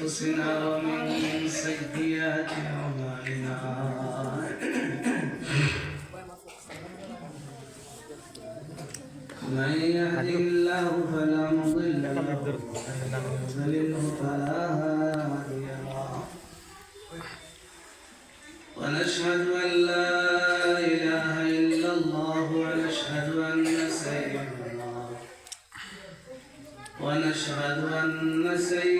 أنفسنا ومن سيئات أعمالنا. من يهد الله فلا مضل له ومن يضلل فلا هادي له. ونشهد أن لا إله إلا الله ونشهد أن سيدنا ونشهد أن سيدنا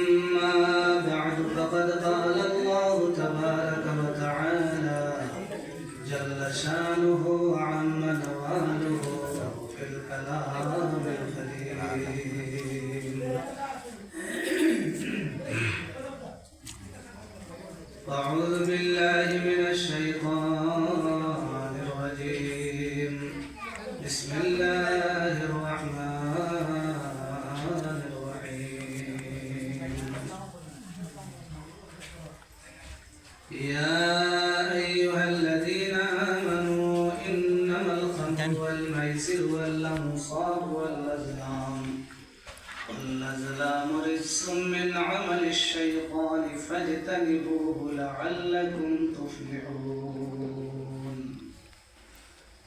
يا أيها الذين آمنوا إنما الخمر يعني والميسر والأنصاب والأزلام والأزلام رجس من عمل الشيطان فاجتنبوه لعلكم تفلحون.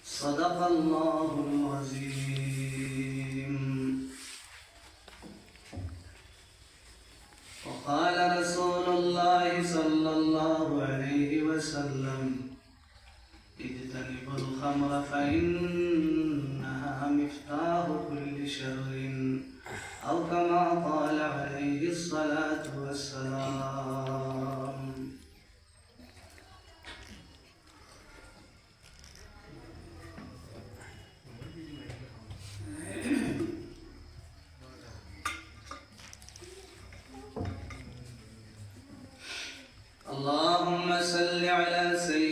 صدق الله بشهر أو كما قال عليه الصلاة والسلام. اللهم صل على سيدنا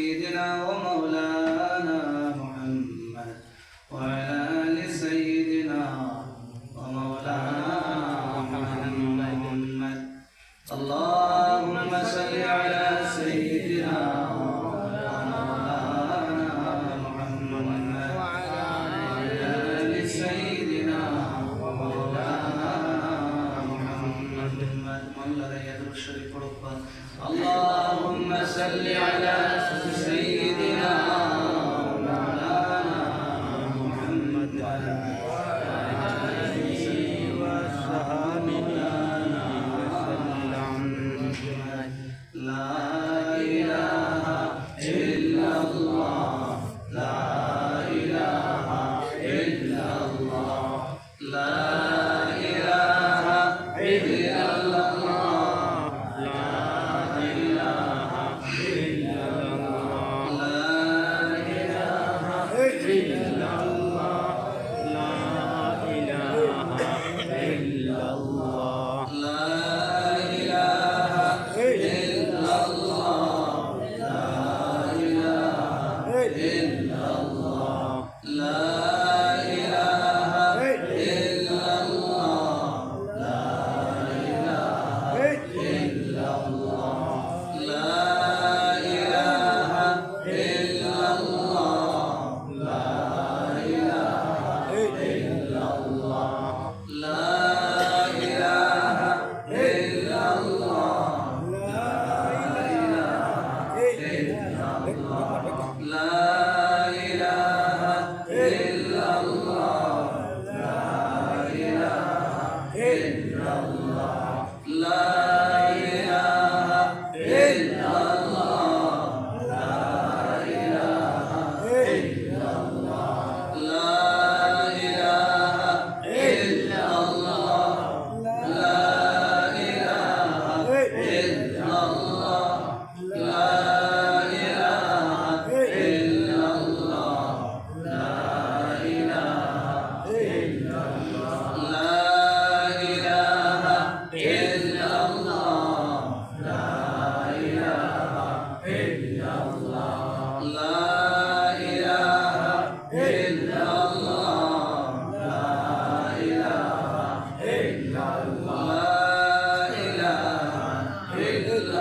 Love.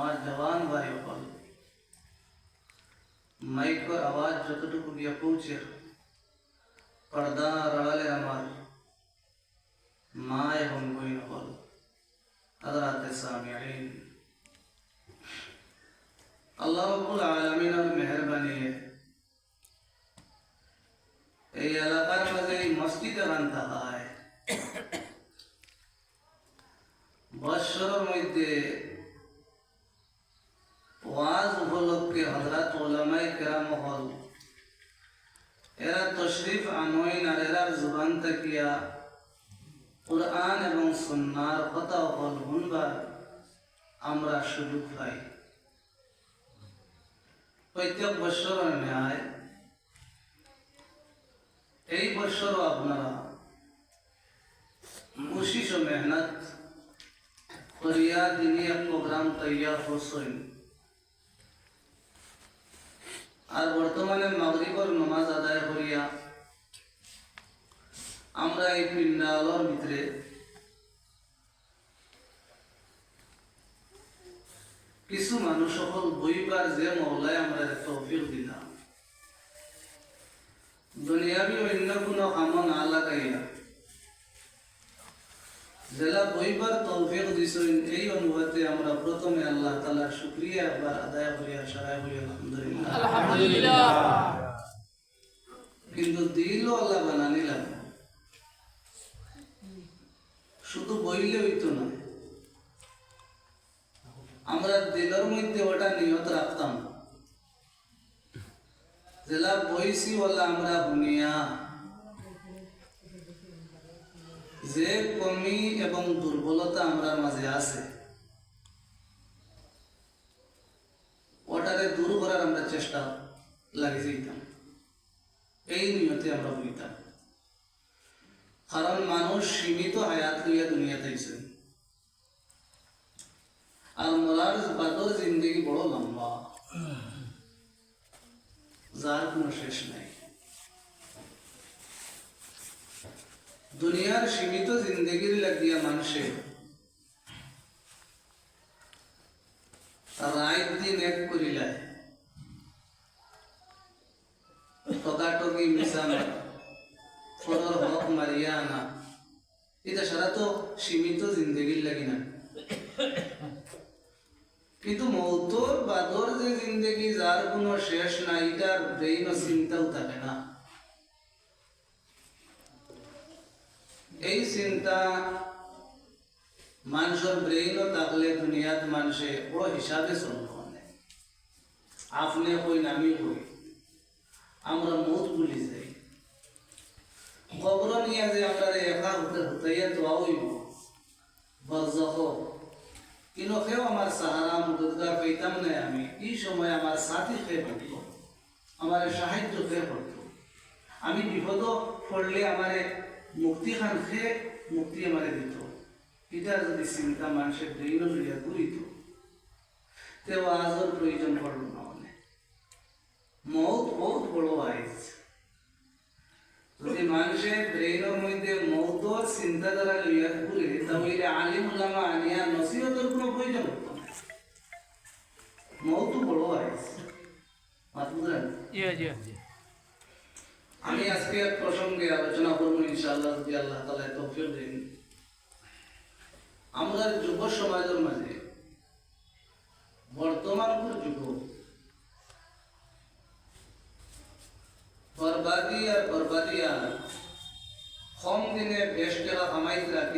আমার জওয়ান ভাই হল মাইকর আওয়াজ যতটুকু গিয়ে পৌঁছে পর্দা আড়ালে আমার মা এবং বই হল হাজরাতে সামিয়াইন আল্লাহ রব্বুল আলমিনের মেহরবানি এই এলাকার মাঝে এই মসজিদে রান্তা হয় বৎসরের মধ্যে তশরিফ আনই নারেরার জুবান তাকিয়া কোরআন এবং সন্ন্যার কথা অকল শুনবার আমরা সুযোগ পাই। প্রত্যেক বছর ন্যায় এই বছরও আপনারা খুশি মেহনত করিয়া দিনে প্রোগ্রাম তৈয়ার হসইন আর সকল যে মহলায় আমরা তৌফিক দিলাম। দুনিয়াবি অন্য কোনো কাম না লাগাইয়া জেলা বইবার তৌফিক দিছেন এই অনুভূতি আমরা প্রথমে আল্লাহ তাআলার শুকরিয়া একবার আদায় সারাই বলি আলহামদুলিল্লাহ। আলহামদুলিল্লাহ। কিন্তু দিলও আল্লাহ বানানি লাগে। শুধু বইলে হইতো না। আমরা দিলের মধ্যে ওটা নিয়ত রাখতাম। জেলা বইসি বলে আমরা বুনিয়া। যে কমি এবং দুর্বলতা আমরা মাঝে আছে ওটারে দূর করার আমরা চেষ্টা লাগিয়ে যেতাম এই নিয়তে আমরা বইতাম কারণ মানুষ সীমিত হায়াত লইয়া দুনিয়াতে আইছে আর মরার বাদর জিন্দগি বড় লম্বা যার কোনো শেষ নাই দুনিয়ার সীমিত জিন্দগির লাগিয়া মানুষে রাত দিন এক করিলায় টকাটকি মিশানো ফলর হক মারিয়া আনা এটা সারা তো সীমিত জিন্দগির লাগি না কিন্তু মৌতর বাদর যে জিন্দগি যার কোনো শেষ নাই এটার ব্রেইন চিন্তাও থাকে না। এই চিন্তা মানুষের ব্রেইনও থাকলে দুনিয়াত মানুষে বড় হিসাবে চলব আপনি কই আমি কই আমরা মত ভুলি যাই খবর নিয়ে যে আমরা একা হতে হতাইয়া দোয়া হইব কিন্তু কেউ আমার সাহারা মদতগার পাইতাম না আমি। এই সময় আমার সাথী খেয়ে পড়তো আমার সাহায্য খেয়ে পড়তো আমি বিপদ পড়লে আমারে মুক্তি খান খেয়ে মুক্তি আমারে দিত। এটা যদি চিন্তা মানুষের ব্রেইন লইয়া ঘুরিত তেও আজর প্রয়োজন পড়ল না মানে। মৌত বহুত বড় আইজ। যদি মানুষের ব্রেইনের মধ্যে মৌতর চিন্তাধারা লইয়া ঘুরে, তাহলে আলিম আনিয়া প্রসঙ্গে আলোচনা করব ইনশাআল্লাহ, যদি আল্লাহ তালা তৌফিক দিন। আমাদের যুব সমাজের মাঝে, বর্তমান যুব, বরবাদি আর বরবাদি আর কম দিনে বেশ গেলা কামাই রাখি।